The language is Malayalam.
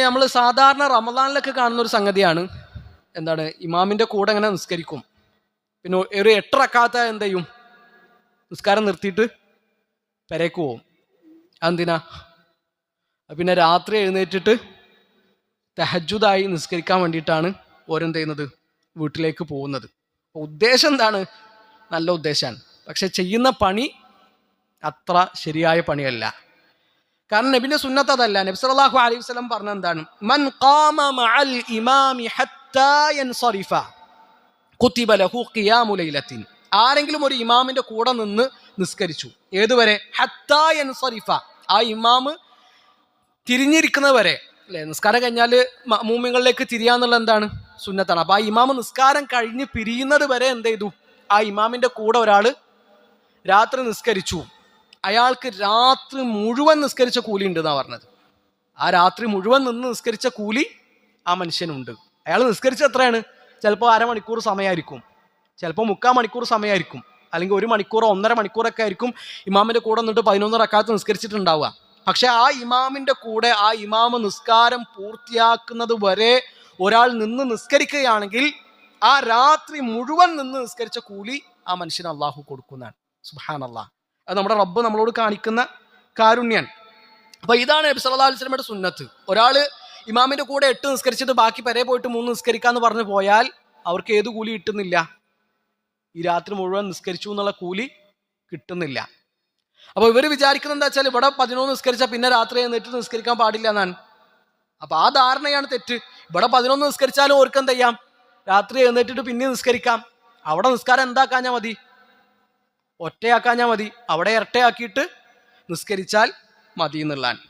നമ്മൾ സാധാരണ റമദാനിലൊക്കെ കാണുന്ന ഒരു സംഗതിയാണ്. എന്താണ്? ഇമാമിന്റെ കൂടെ അങ്ങനെ നിസ്കരിക്കും. പിന്നെ ഒരു എട്ടറക്കാത്ത എന്ത് ചെയ്യും? നിസ്കാരം നിർത്തിയിട്ട് പെരേക്ക് പോവും. അതെന്തിനാ? അത് പിന്നെ രാത്രി എഴുന്നേറ്റിട്ട് തെഹജുദായി നിസ്കരിക്കാൻ വേണ്ടിയിട്ടാണ് ഓരെന്ത് ചെയ്യുന്നത്? വീട്ടിലേക്ക് പോകുന്നത്. ഉദ്ദേശം എന്താണ്? നല്ല ഉദ്ദേശമാണ് പക്ഷെ ചെയ്യുന്ന പണി അത്ര ശരിയായ പണിയല്ല. കാരണം നബിന്റെ സുന്നത്ത് അതല്ല. നബി സല്ലല്ലാഹു അലൈഹി വസല്ലം പറഞ്ഞ എന്താണ്? മൻ ഖാമ മഅൽ ഇമാമി ഹത്താ കുത്തിബ ലഹു ഖിയാമു ലൈലത്തിൻ. ആരെങ്കിലും ഒരു ഇമാമിന്റെ കൂടെ നിന്ന് നിസ്കരിച്ചു. ഏതുവരെ? ഹത്താ യൻസറിഫ ആ ഇമാമ് തിരിഞ്ഞിരിക്കുന്നവരെ. അല്ലെ? നിസ്കാരം കഴിഞ്ഞാൽ മൂമ്യങ്ങളിലേക്ക് തിരിയാന്നുള്ള എന്താണ്? സുന്നത്താണ്. അപ്പൊ ആ ഇമാമ് നിസ്കാരം കഴിഞ്ഞ് പിരിയുന്നത് വരെ എന്ത് ചെയ്തു? ആ ഇമാമിന്റെ കൂടെ ഒരാൾ രാത്രി നിസ്കരിച്ചു. അയാൾക്ക് രാത്രി മുഴുവൻ നിസ്കരിച്ച കൂലി ഉണ്ട് എന്നാ പറഞ്ഞത്. ആ രാത്രി മുഴുവൻ നിന്ന് നിസ്കരിച്ച കൂലി ആ മനുഷ്യനുണ്ട്. അയാൾ നിസ്കരിച്ച എത്രയാണ്? ചിലപ്പോൾ അരമണിക്കൂർ സമയമായിരിക്കും ചിലപ്പോൾ മുക്കാൽ മണിക്കൂർ സമയമായിരിക്കും അല്ലെങ്കിൽ ഒരു മണിക്കൂറോ ഒന്നര മണിക്കൂറൊക്കെ ആയിരിക്കും ഇമാമിന്റെ കൂടെ നിന്നിട്ട് പതിനൊന്ന് റക്കാത്ത് നിസ്കരിച്ചിട്ടുണ്ടാവുക. പക്ഷെ ആ ഇമാമിന്റെ കൂടെ ആ ഇമാമ് നിസ്കാരം പൂർത്തിയാക്കുന്നത് വരെ ഒരാൾ നിന്ന് നിസ്കരിക്കുകയാണെങ്കിൽ ആ രാത്രി മുഴുവൻ നിന്ന് നിസ്കരിച്ച കൂലി ആ മനുഷ്യന് അള്ളാഹു കൊടുക്കുന്നതാണ്. സുഹാൻ അള്ളാഹ് അത് നമ്മുടെ റബ്ബ് നമ്മളോട് കാണിക്കുന്ന കാരുണ്യാണ്. അപ്പോൾ ഇതാണ് നബി സല്ലാ അലൈഹി വസല്ലമയുടെ സുന്നത്ത്. ഒരാൾ ഇമാമിന്റെ കൂടെ എട്ട് നിസ്കരിച്ചിട്ട് ബാക്കി പെരെ പോയിട്ട് മൂന്ന് നിസ്കരിക്കാന്ന് പറഞ്ഞു പോയാൽ അവർക്ക് ഏത് കൂലി കിട്ടുന്നില്ല? ഈ രാത്രി മുഴുവൻ നിസ്കരിച്ചു എന്നുള്ള കൂലി കിട്ടുന്നില്ല. അപ്പോൾ ഇവർ വിചാരിക്കുന്നത് എന്താ വെച്ചാൽ ഇവിടെ പതിനൊന്ന് നിസ്കരിച്ചാൽ പിന്നെ രാത്രി എന്നിട്ട് നിസ്കരിക്കാൻ പാടില്ല എന്നാണ്. അപ്പൊ ആ ധാരണയാണ് തെറ്റ്. ഇവിടെ പതിനൊന്ന് നിസ്കരിച്ചാലും ഓർക്ക് എന്ത് ചെയ്യാം രാത്രി എഴുന്നേറ്റിട്ട് പിന്നെ നിസ്കരിക്കാം. അവിടെ നിസ്കാരം എന്താക്കാഞ്ഞാൽ മതി? ഒറ്റയാക്കാഞ്ഞാ മതി. അവിടെ ഇരട്ടയാക്കിയിട്ട് നിസ്കരിച്ചാൽ മതി എന്നുള്ളതാണ്